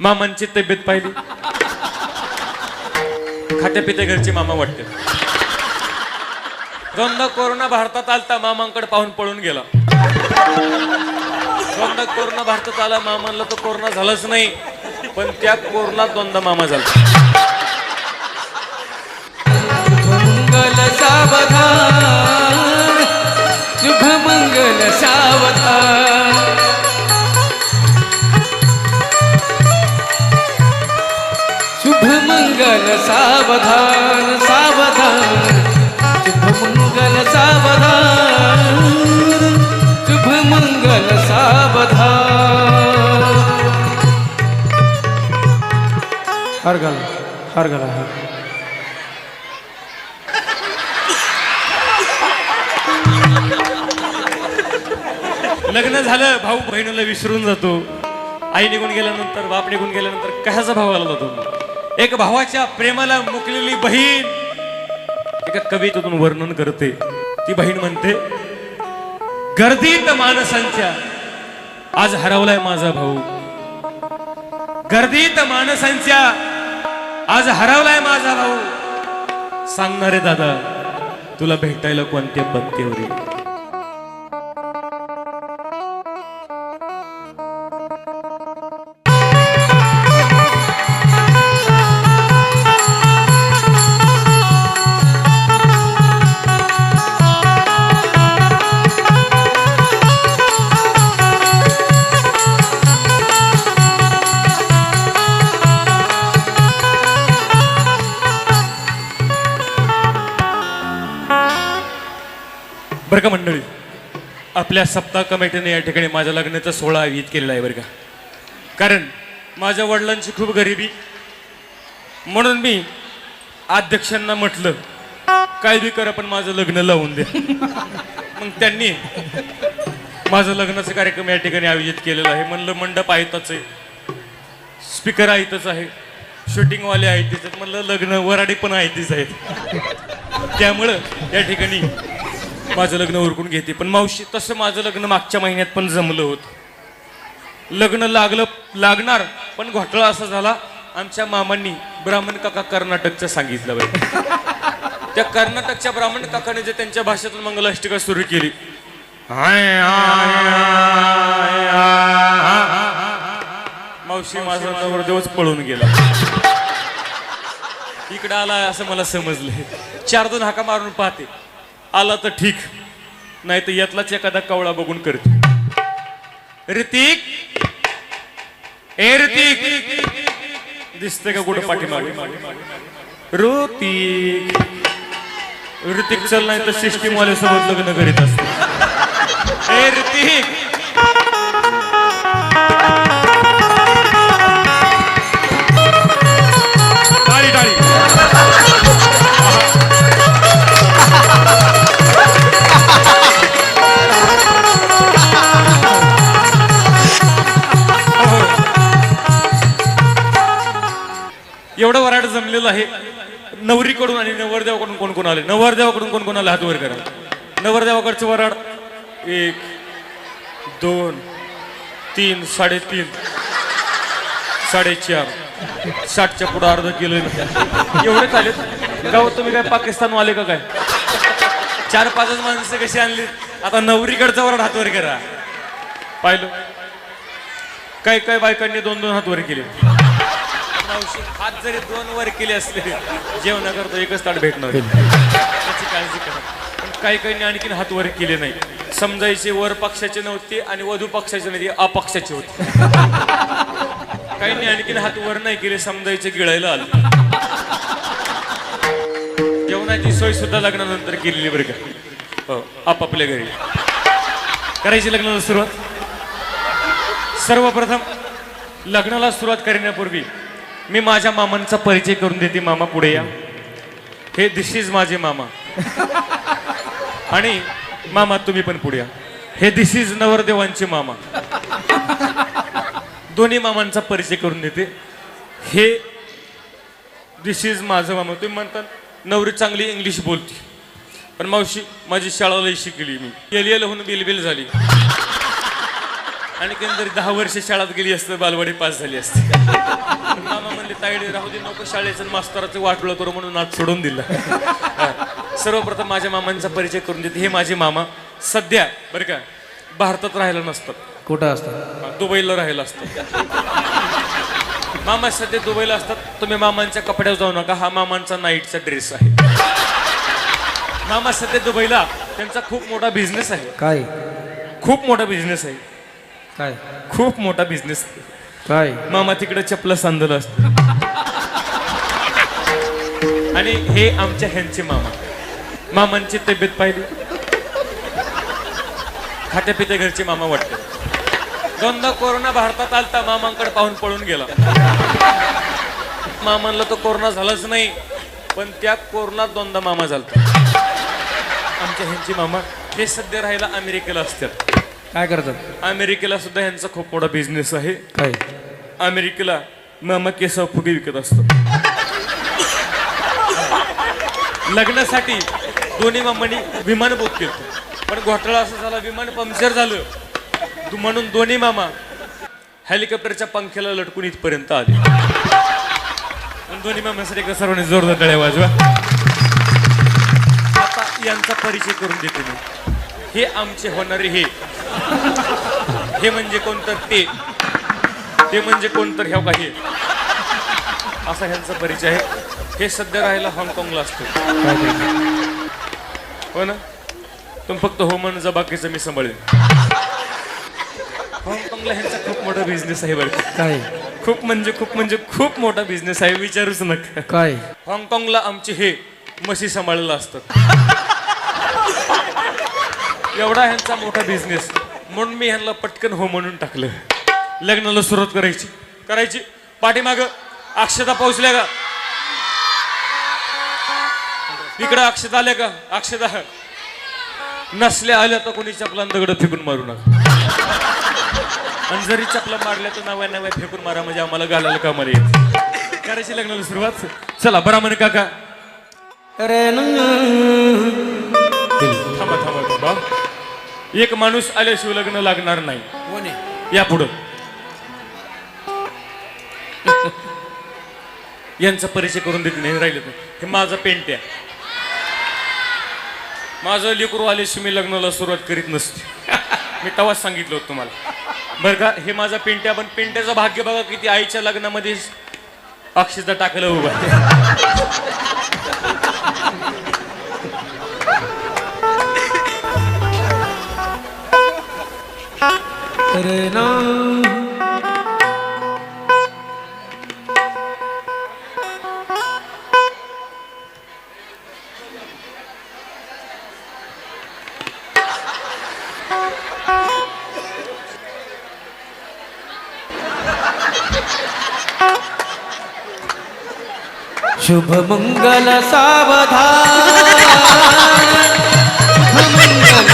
मामांची तब्येत पाहिली. खात्या पित्या घरचे मामा वाटते. दोनदा कोरोना भारतात आलता मामांकडे पाहून पळून गेला. दोनदा कोरोना भारतात आला मामांना तर कोरोना झालाच नाही पण त्या कोरोनात दोनदा मामा झाला. मंगल सावधान. मंगल सावधान सावधान शुभ मंगल सावधान शुभ मंगल सावधान। हर गला हर गला हर लग्न झालं भाऊ बहिणीला विसरून जातो. आई निघून गेल्यानंतर बाप निघून गेल्यानंतर कशाचा भाव आला जातो एक भावाच्या प्रेमाला मुकलेली बहीण एका कवितेतून वर्णन करते. ती बहीण म्हणते गर्दीत माणसांच्या आज हरवलाय माझा भाऊ. गर्दीत माणसांच्या आज हरवलाय माझा भाऊ. सांगणारे दादा तुला भेटायला कोणत्या पत्तेवर आपल्या सप्ताह कमिटीने या ठिकाणी माझ्या लग्नाचा सोहळा आयोजित केलेला आहे बरं का. कारण माझ्या वडिलांची खूप गरिबी. म्हणून मी अध्यक्षांना म्हटलं काय बी करा पण माझं लग्न लावून द्या. मग त्यांनी माझं लग्नाचा कार्यक्रम या ठिकाणी आयोजित केलेला आहे. म्हणलं मंडप आहेतच आहे. स्पीकर आहेतच आहे. शूटिंगवाले आहेत तिथं. म्हणलं लग्न वराडी पण आहेतच आहेत. त्यामुळं या ठिकाणी माझं लग्न उरकून घेते. पण मावशी तसं माझं लग्न मागच्या महिन्यात पण जमलं होतं. लग्न लागलं लागणार पण घोटाळा असा झाला आमच्या मामांनी ब्राह्मण काका कर्नाटकचं सांगितलं बाई. त्या कर्नाटकच्या ब्राह्मण काकाने जे त्यांच्या भाषेतून मंगलाष्टिका सुरू केली. हाय, मावशी माझा नवरदेवच पळून गेला. इकडं आला असं मला समजलं चार दोन हाका मारून पाहते. आला तर ठीक. नाही तर यातलाच एखादा कवळा बघून करते. ऋतिक? ए ऋतिक! दिसते का कुठं पाठीमागे? ऋतिक! ऋतिक चल नाही तर सिस्टीम वाले सोबत लग्न करीत असतो ए ऋतिक! वराड आहे. नवरीकडून आणि नवरदेवाकडून कोण कोण आले? नवरदेवाकडून कोण कोण आले? हात वर करा. नवरदेवाकडचं वराड. एक दोन तीन साडेतीन. साडेचार. साठच्या पुढं अर्ध किलो एवढे चालेल गाव तुम्ही काय पाकिस्तान आले का काय? चार पाचच माणसं कशी आणली आता नवरीकडचा वराड हात वर करा. पाहिलं? काही काही बायकांनी दोन दोन हात वर केले? मावशी हात जरी दोन वर केले असले जेवणा करता एकच ताट भेटणार त्याची काळजी करा. पण काही काहींनी आणखीन हात वर केले नाही. समजायचे वर पक्षाचे नव्हते आणि वधू पक्षाचे नाही अपक्षाचे होते. काहींनी आणखीन हात वर नाही केले समजायचे गिळायला आलं. जेवणाची सोय सुद्धा लग्नानंतर केलेली बरं का. हो आपापल्या घरी. करायची लग्नाला सुरुवात? सर्वप्रथम लग्नाला सुरुवात करण्यापूर्वी मी माझ्या मामांचा परिचय करून देते मामा पुढे या. हे दिस इज माझे मामा. आणि मामा तुम्ही पण पुढे या. हे दिस इज नवरदेवांचे मामा. दोन्ही मामांचा परिचय करून देते. हे दिस इज माझं मामा. तुम्ही म्हणतात नवरी चांगली इंग्लिश बोलते. पण मावशी माझी शाळालाही शिकली मी. एल एल होऊन बिलबिल झाली. आणि जरी दहा वर्ष शाळेत गेली असतं बालवाडी पास झाली असती. मामा म्हणले ताईडे राहू दे नको शाळेचं मास्तराचं वाटलं करू म्हणून आज सोडून दिलं. सर्वप्रथम माझ्या मामांचा परिचय करून देते. हे माझे मामा सध्या बरं का भारतात राहायला नसतात. कुठं असतात? दुबईला राहायला असतात मामा सध्या दुबईला असतात. तुम्ही मामांच्या कपड्यावर जाऊ नका. हा मामांचा नाईटचा ड्रेस आहे. मामा सध्या दुबईला. त्यांचा खूप मोठा बिझनेस आहे. काय? खूप मोठा बिझनेस आहे. काय? खूप मोठा बिझनेस काय? मामा तिकडे चपला सांदलं असतं. आणि हे आमच्या ह्यांचे मामा. मामांची तब्येत पाहिली. खात्या पित्या घरचे मामा वाटते दोनदा कोरोना भारतात आलता मामांकडे पाहून पळून गेला. मामांना तो कोरोना झालाच नाही पण त्या कोरोनात दोनदा मामा झालता. आमच्या ह्यांचे मामा हे सध्या राहायला अमेरिकेला असतात. काय करतात? अमेरिकेला सुद्धा ह्यांचा खूप मोठा बिझनेस आहे. काय? अमेरिकेला मामा केस फुगे विकत असतात लग्नासाठी दोन्ही मामांनी विमान बुक केलं. पण घोटाळा असं झाला विमान पंक्चर झालं. दु- म्हणून दोन्ही मामा हेलिकॉप्टरच्या पंख्याला लटकून इथपर्यंत आले. पण दोन्ही मामासाठी एकदा सर्वांनी जोरदार टाळ्या वाजवा. आता यांचा परिचय करून देते मी. हे आमचे होणारे हे हे म्हणजे कोणतं? ते. ते म्हणजे कोणतर ह्या काही असा ह्यांचा परिचय आहे. हे सध्या राहायला हाँगकाँगला असतो? हो ना? तुम्ही फक्त हो म्हणून जा बाकीचं मी सांभाळेन. हाँगकाँगला ह्यांचा खूप मोठा बिझनेस आहे बरं. काय? खूप म्हणजे खूप म्हणजे खूप मोठा बिझनेस आहे विचारूच नका. काय? हाँगकाँगला आमचे हे म्हशी सांभाळलेलं असतात एवढा ह्यांचा मोठा बिझनेस म्हणून मी ह्यांना पटकन हो म्हणून टाकलं. लग्नाला सुरुवात करायची. करायची. पाठीमाग अक्षता पोहोचल्या का? इकडं अक्षता आल्या का? अक्षता. नसल्या आल्या तर कोणी चपला दगड फेकून मारू नका. आणि जरी चपला मारल्या तर नव्या नव्या फेकून मारा म्हणजे आम्हाला घालायला कामाला येत करायची लग्नाला सुरुवात. चला बरा म्हणे काका. अरे थांबा थांबा थांबा. एक माणूस आल्याशिवाय लग्न लागणार नाही. आहे? या पुढं. यांचा परिचय करून देत नाही राहिले हे माझा पेंट आहे. माझं लेकरू आल्याशिवाय मी लग्नाला सुरुवात करीत नसते. मी तेव्हाच सांगितलं होतं तुम्हाला. बरं का हे माझा पेंट्या पण पेंट्याचं भाग्य बघा किती आईच्या लग्नामध्ये अक्षता टाकलं उभा आहे. अरे ना शुभ मंगल सावधान मंगल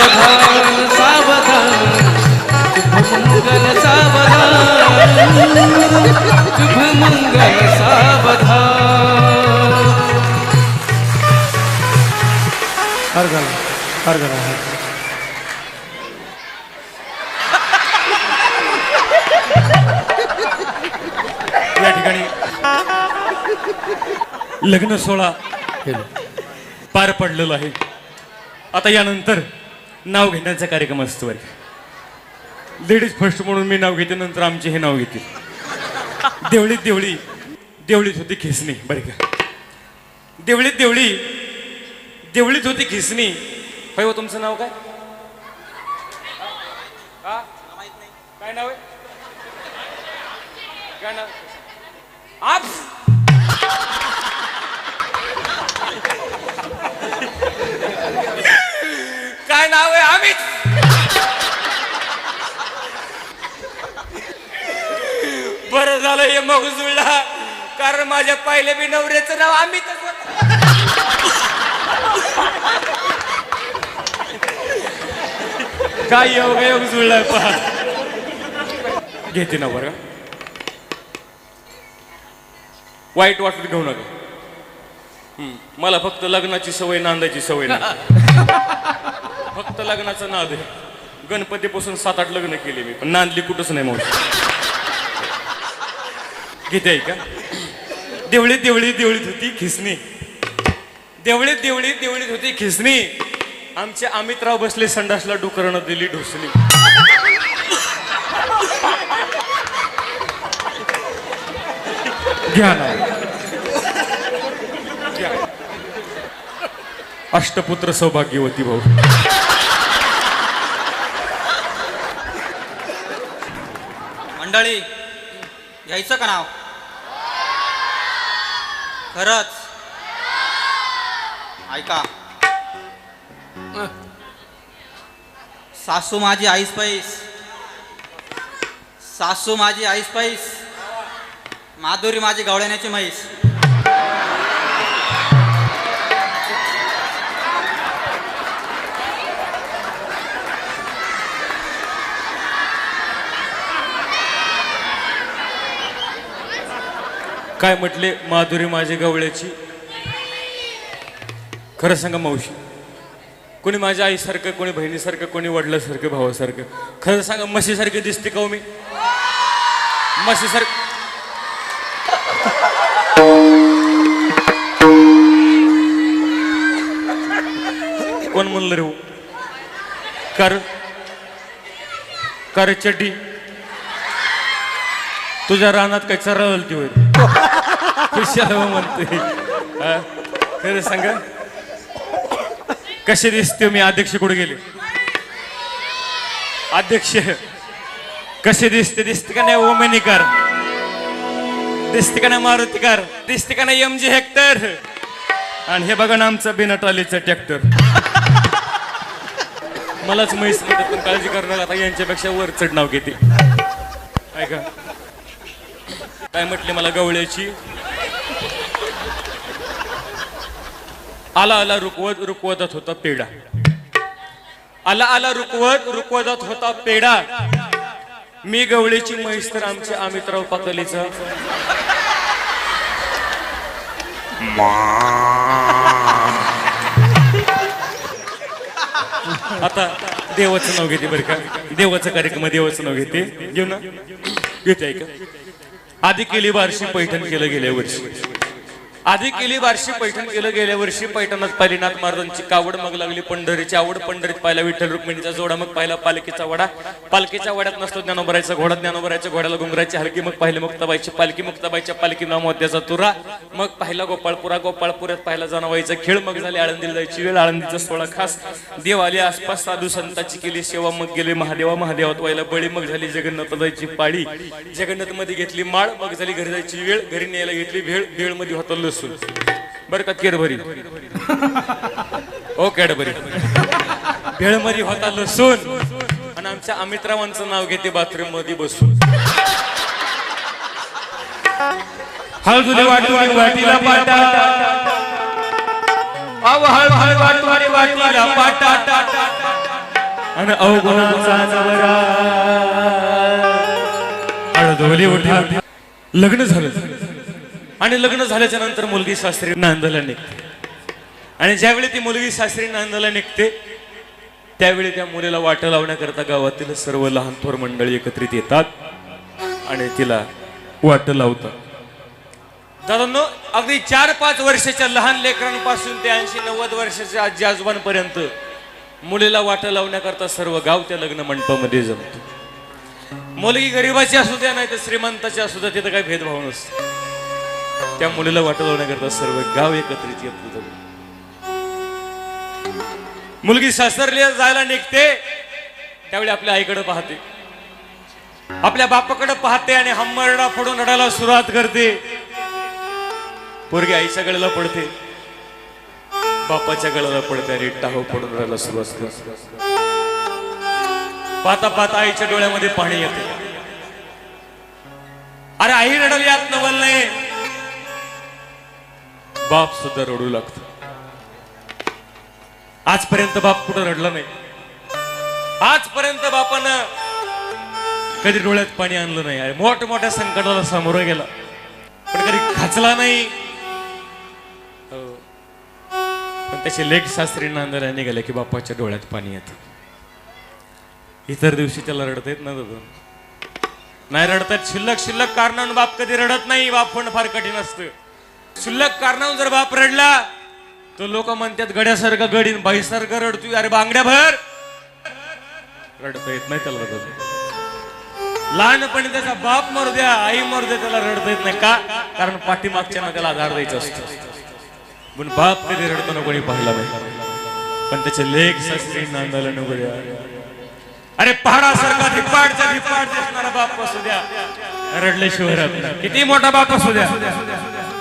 सावधान सावधान मंगल सावधान शुभ मंगल सावधान हर घर हर घर या ठिकाणी लग्न सोहळा पार पडलेला आहे आता यानंतर नाव घेण्याचा कार्यक्रम असतो बरं. लेडीज फर्स्ट म्हणून मी नाव घेते नंतर आमचे हे नाव घेतील. देवळीत देवळी. देवळीत होती खिसणी बरं का. देवळीत देवळी. देवळीत होती खिसणी. होय हो तुमचं नाव काय? काय नाव आहे? काय नाव? आप! झालं हे मग कारण माझ्या पहिल्या बी नवऱ्याचं नाव आम्ही काय योग योग जुळलाय पहा घेते ना बरं. वाईट वाटत घेऊ नका. हम्म, मला फक्त लग्नाची सवय नांदायची सवय नाही. फक्त लग्नाचं नाद आहे. गणपतीपासून सात आठ लग्न केले मी पण नांदली कुठंच नाही मग घेते आहे का? देवळीत देवळीत देवळीत होती खिसणी. देवळीत देवळीत देवळीत होती खिसणी. आमचे अमितराव बसले संडासला डुकरणं दिली ढोसली. घ्या ना. अष्टपुत्र सौभाग्यवती भाऊ. मंडळी घ्यायचं का नाव? खरंच? ऐका. सासू माझी आईस पैस. सासू माझी आईस पैस. माधुरी माझी गवळण्याची म्हैस. काय म्हटले माधुरी माझी गवळ्याची? खरं सांगा मावशी कोणी माझ्या आईसारखं कोणी बहिणीसारखं कोणी वडिलासारखं भावासारखं खरं सांगा म्हशीसारखी दिसते का हो मी? म्हशीसारखं कोण म्हणलं रे हो? कर कर चड्डी? तुझ्या रानात काय चरावल ती होईल कशाला म्हणते हा? खरं सांगा. कसे दिसते मी अध्यक्ष कुठे गेले? अध्यक्ष कसे दिसते? दिसते का नाही ओमेनिकार? दिसते का नाही मारुतीकार? दिसते का नाही एम जी हेक्टर आणि हे बघा ना आमचं बिनटालीचं ट्रॅक्टर मलाच म्हैस म्हणतात पण काळजी करणार आता यांच्यापेक्षा वर चढ नाव घेते. ऐका. काय म्हटले मला गवळ्याची? आला आला रुकवत रुकवतच होता पेडा आला आला रुकवत रुकवतच होता पेडा मी गवळीची म्हैस तर आमचे अमितराव पातलीचा आता देवाचं नाव घेते बरं का? देवाचा कार्यक्रम देवाचं नाव घेते. घेऊ ना? घेते ऐका. आधी केली बारशी पैठण केलं गेल्या वर्षी आधी केली बारशी पैठण केलं गेल्या वर्षी पैठणात पाहिली नाथ महाराजांची कावड मग लागली पंढरीची आवड पंढरीत पाहिला विठ्ठल रुक्मिणीचा जोडा मग पाहिला पालखीचा वडा. पालखीच्या वड्यात नसतो ज्ञानोबरायचा घोडा ज्ञानोबरायच्या घोड्याला घुंगराची हलकी मग पाहिली मुक्ताबाईची पालखी मुक्ताबाईच्या पालखी नामोद्याचा तुरा. मग पाहिला गोपाळपुरा गोपाळपुऱ्यात पाहिला जनावाईचा खेळ मग झाले आळंदीला जायची वेळ आळंदीचा सोळा खास. देव आले आसपास साधू संतांची केली सेवा मग गेले महादेवा महादेवात व्हायला बळी मग झाली जगन्नाथ जायची पाळी. जगन्नाथमध्ये घेतली माळ मग झाली घरी जायची वेळ घरी न्यायला घेतली भेळ भेळमध्ये होता लसूण बरं का केरभरी ओ हो, कॅडबरी भेळमरी होता लसून आणि आमच्या अमितरावांचं नाव घेते बाथरूममध्ये बसून. हळदुले वाटून वाटीला पाटा. अव हळद वाटून वाटीला पाटा. आणि अवगुणाचा नवरा हळदोली उठा. लग्न झालं. आणि लग्न झाल्याच्यानंतर मुलगी सासरी नांदायला निघते. आणि ज्यावेळी ती मुलगी सासरी नांदायला निघते त्यावेळी त्या मुलीला वाटं लावण्याकरता गावातील सर्व लहान थोर मंडळी एकत्रित येतात आणि तिला वाट लावतात. दादांनो अगदी चार पाच वर्षाच्या लहान लेकरांपासून ते ऐंशी नव्वद वर्षाच्या आजी आजोबांपर्यंत मुलीला वाटं लावण्याकरता सर्व गाव त्या लग्न मंडपामध्ये जमतो. मुलगी गरिबाची असू द्या नाही तर श्रीमंताची असू द्या तिथं काही भेदभाव नसतो. त्या मुलीला वाट लावण्याकरता सर्व गाव एकत्रित येत मुलगी सासरली जायला निघते त्यावेळी आपल्या आईकडे पाहते. आपल्या बापाकडे पाहते आणि हम्मरडा फोडून रडायला सुरुवात करते. पोरगी आईच्या गळ्याला पडते. बापाच्या गळ्याला पडते आणि टाहो पडून रडायला सुरुवात करते. पाहता पाहता आईच्या डोळ्यामध्ये पाणी येते. अरे आई रडली यात नवल नाही. बाप सुद्धा रडू लागतो. आजपर्यंत बाप कुठं रडला नाही? आजपर्यंत बापानं कधी डोळ्यात पाणी आणलं नाही. अरे मोठमोठ्या संकटाला सामोरं गेला. पण कधी खाचला नाही. हो. पण त्याचे लेख शास्त्री नांदायला निघाले की बापाच्या डोळ्यात पाणी येतं. इतर दिवशी त्याला रडता येत ना नाही रडतात शिल्लक शिल्लक कारणानं बाप कधी रडत नाही. बाप पण फार कठीण असतं. शुल्लक कारणावरून जर बाप रडला तर लोक म्हणतात गड्यासारखं गडीन बाईसारखं रडतोय. अरे बांगड्या भर रडता येत नाही त्याला रडत लहानपणी त्याचा बाप मरू द्या आई मरू द्या त्याला रडता येत नाही. का? कारण पाठीमागच्या त्याला आधार द्यायचा असतो. पण बाप कधी रडताना कोणी पाहिला नाही. पण त्याचे लेख शास्त्री नांदायला नको द्या. अरे पहाडासारखा धिप्पाडचा धिप्पाड दिसणारा बाप असू द्या. रडले शिवरात किती मोठा बाप असू द्या.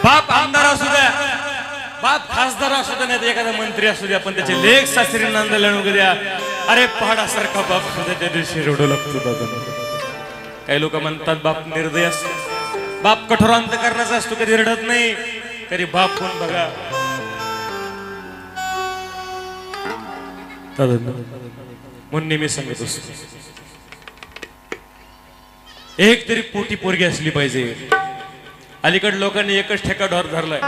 बाप आमदार असू द्या. बाप खासदार असू द्या नाही तर एखादा मंत्री असू द्या पण त्याचे लेख शास्त्री नांदायला नको द्या. अरे पहाडासारखा बाप असू त्या दिवशी रडू लागतो दादा काही लोक म्हणतात बाप निर्दय असतो. बाप कठोरांत करण्याचा असतो कधी रडत नाही कधी बाप कोण बघा. म्हणून नेहमी सांगत असतो. एक तरी पोटी पोरगी असली पाहिजे. अलीकडे लोकांनी एकच ठेका डोर धरलाय.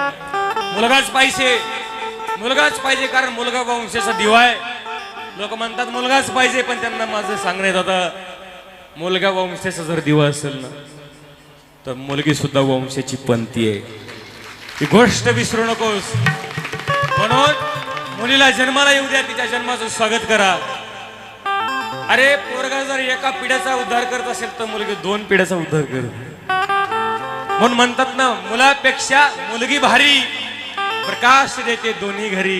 मुलगाच पाहिजे. मुलगाच पाहिजे कारण मुलगा वंशाचा दिवा आहे. लोक म्हणतात मुलगाच पाहिजे पण त्यांना माझं सांगण्यात आता मुलगा वंशाचा जर दिवा असेल ना तर मुलगी सुद्धा वंशाची पंथी आहे. ही गोष्ट विसरू नकोस. म्हणून मुलीला जन्माला येऊ द्या तिच्या जन्माचं स्वागत करा. अरे पोरगा जर एका पिढ्याचा उद्धार करत असेल तर मुलगी दोन पिढ्याचा उद्धार करत. म्हणून म्हणतात ना मुलापेक्षा मुलगी भारी. प्रकाश देते दोन्ही घरी.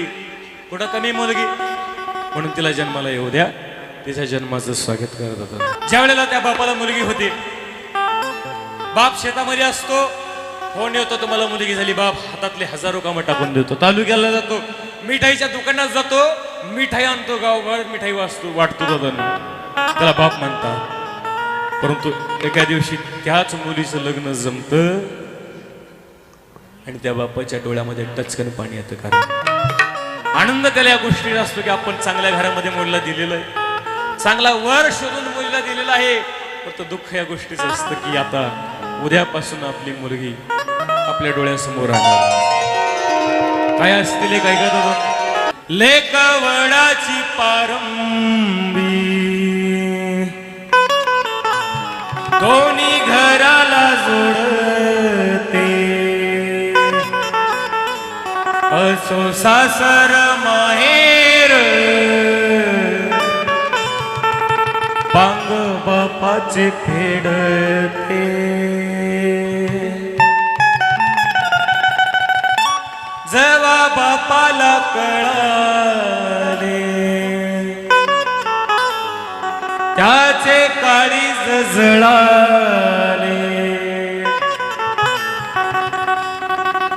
कुठं कमी मुलगी? म्हणून तिला जन्माला येऊ द्या. तिच्या जन्माचं स्वागत करत होता. ज्या वेळेला त्या बापाला मुलगी होती बाप शेतामध्ये असतो फोन येतो तुम्हाला मुलगी झाली बाप हातातले हजारो कामं टाकून देतो. तालुक्याला जातो मिठाईच्या दुकानात जातो मिठाई आणतो गावभर मिठाई वाचतो वाटतो त्याला बाप म्हणतात. परंतु एका दिवशी त्याच मुलीचं लग्न जमत आणि त्या बापाच्या डोळ्यामध्ये टचकन पाणी येतं. कारण आनंद त्याला या गोष्टीला असतो की आपण चांगल्या घरामध्ये मुलीला दिलेलं आहे. चांगला वर शोधून मुलीला दिलेला आहे. फक्त दुःख या गोष्टीचं असतं की आता उद्यापासून आपली मुलगी आपल्या डोळ्यासमोर राहणार. काय असतील काय का लेक पारं. दोन्ही घराला जोडते. असो सासर माहेर. पांग बापाचे फेडते. जेव्हा बापाला कळाले त्याचे काळी जळाले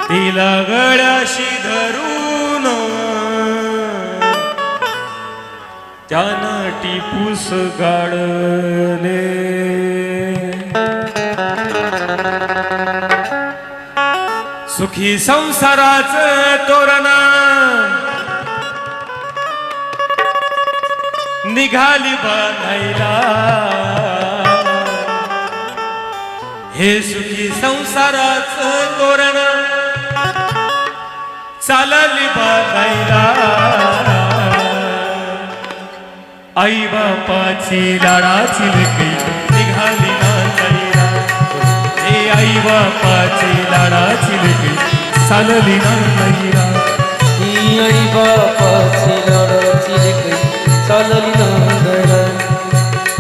तिला गळ्याशी धरून त्यानं टिपूस गाडले सुखी संसाराच तोरणा निघाली बांधायला. हे सुखी संसाराच तोरण. चालली बांधायला आई बापाची लाडाची लेकरी निघाली ना हे आई बापाची लाडाची लेकरी चालली ना ही आई बापाची लाडाची लेकरी चालली नांदरा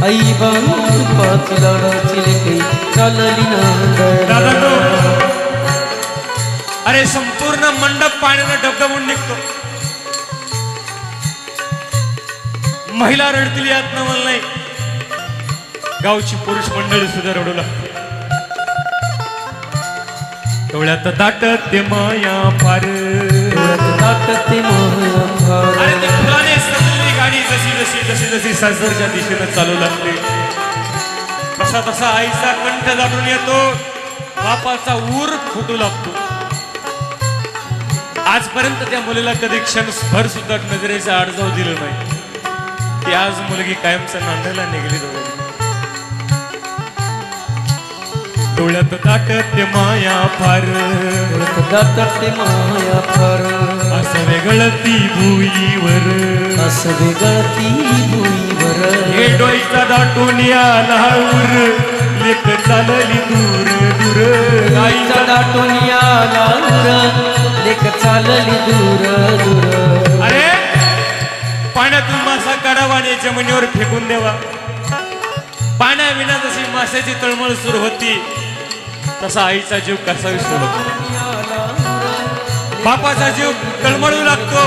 आई बापाची लाडाची दादा तो. अरे संपूर्ण मंडप पाण्यानं डबडबून निघतो. महिला रडतील यात ना मला नाही. गावची पुरुष मंडळी सुद्धा रडू लागते. डोळ्यात दाटत ते माया फार दाटते महाभार अरे ती फुलाने सजलेली गाडी जशी जशी जशी जशी सासरच्या दिशेनं चालू लागते. तसा तसा आईचा कंठ दाटून येतो. बापाचा ऊर फुटू लागतो. आजपर्यंत त्या मुलीला कधी क्षण भर सुद्धा नजरेचा आडजाव दिलं नाही. ती आज मुलगी कायमचा नांदायला निघली डोळ्यात दाटत ते माया फार. दाटते मायाभार असं वेगळती भुईवर. असं वेगळती भुईवर. हे डोईचा दाटून आला उर लेक चालली दूर दूर. आईचा दाटून याला दूर लेक चालली दूर दूर. अरे पाण्यातून मासा काढावा आणि जमिनीवर फेकून द्यावा. पाण्याविना जशी माशाची तळमळ सुरू होती तसा आईचा जीव कसा विसरू बापाचा जीव तळमळू लागतो.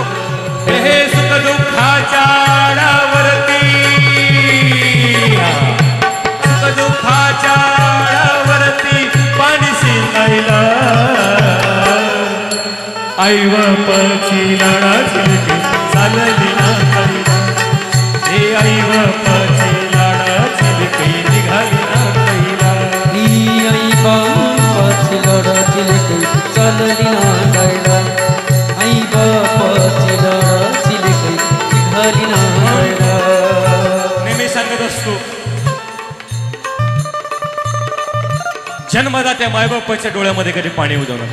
हे हे सुख दुःखाच्या आडावरती. सुख दुःखाच्या आडावरती पाणी शिंदायला आई बापाची लाडाची चालली. जन्मदात्या मायबापाच्या डोळ्यामध्ये कधी पाणी उजवणार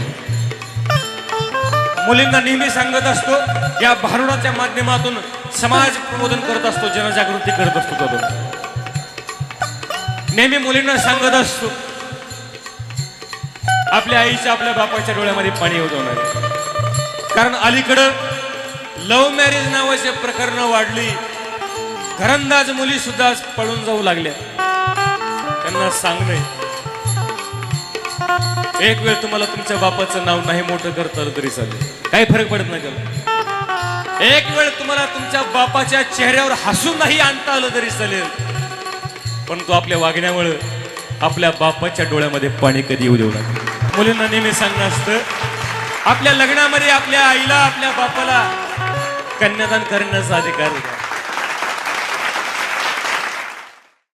मुलींना नेहमी सांगत असतो या भारुडाच्या माध्यमातून समाज प्रबोधन करत असतो जनजागृती करत असतो तो नेहमी मुलींना सांगत असतो आपल्या आईच्या आपल्या बापाच्या डोळ्यामध्ये पाणी उजवणार कारण अलीकडं लव्ह मॅरेज नावाचे प्रकरण वाढली घरंदाज मुली सुद्धा पळून जाऊ लागल्या. त्यांना सांगणे एक वेळ तुम्हाला तुमच्या बापाचं नाव नाही मोठं करता आलं तरी चालेल. काही फरक पडत नाही त्याला. एक वेळ तुम्हाला तुमच्या बापाच्या चेहऱ्यावर हसून नाही आणता आलं तरी चालेल. पण तो आपल्या वागण्यामुळे आपल्या बापाच्या डोळ्यामध्ये पाणी कधी येऊ देऊ लागेल मुलींना नेहमी सांगणं असतं आपल्या लग्नामध्ये आपल्या आईला आपल्या बापाला कन्यादान करण्याचा अधिकार होता.